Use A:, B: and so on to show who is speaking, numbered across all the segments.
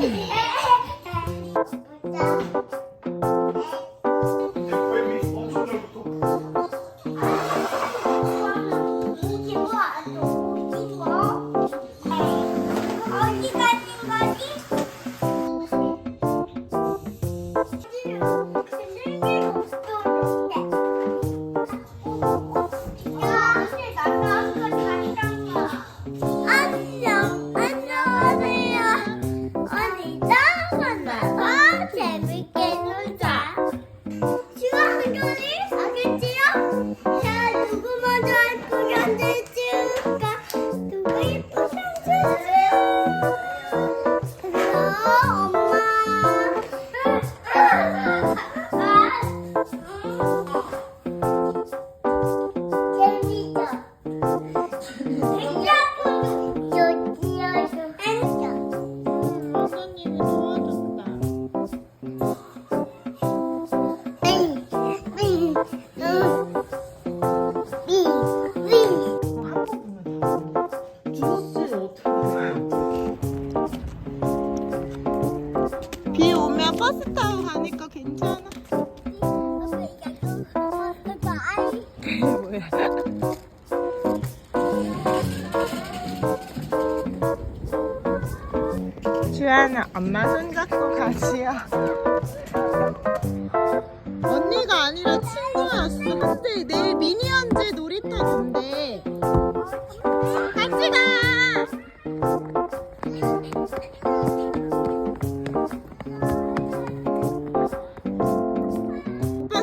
A: Yeah. 버스 타고 가니까 괜찮아. 뭐야? 주연아, 엄마 손잡고 가지요. 언니가 아니라 친구였어. 근데 내일 미니언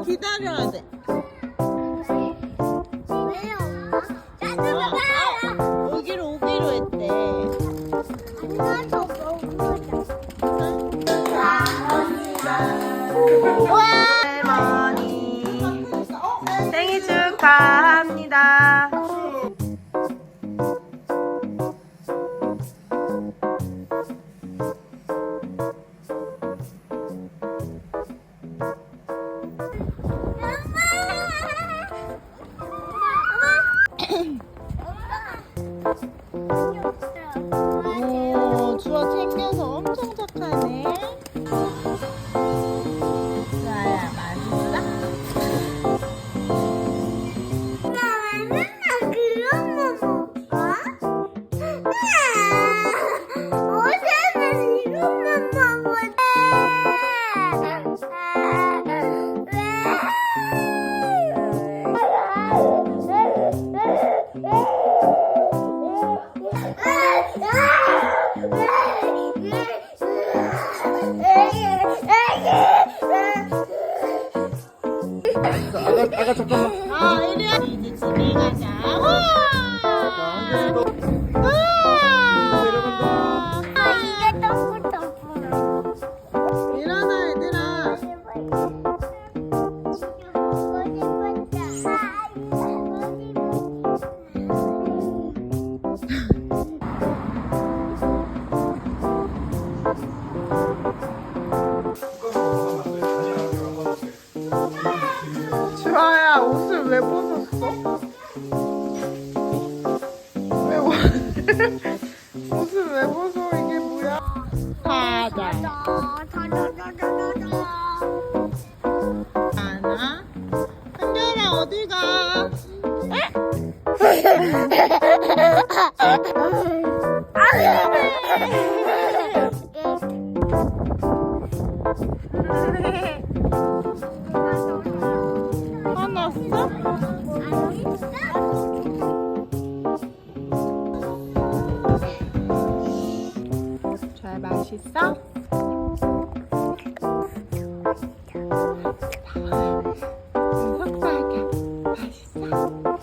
A: 기다려야 돼. 여기로 오기로 했대. 할머니 생일 축하 오,
B: 아가 잠깐만.
A: 아, 이리 와. 이제 집에 가자. 와! 와! 일어나, 얘들아. 옷을 왜 벗었어? 왜 옷- 옷을 왜 벗어? 이게 뭐야? 하나. 한결아, 어디 가? 정말 맛있어? 음, 석박아 맛있어?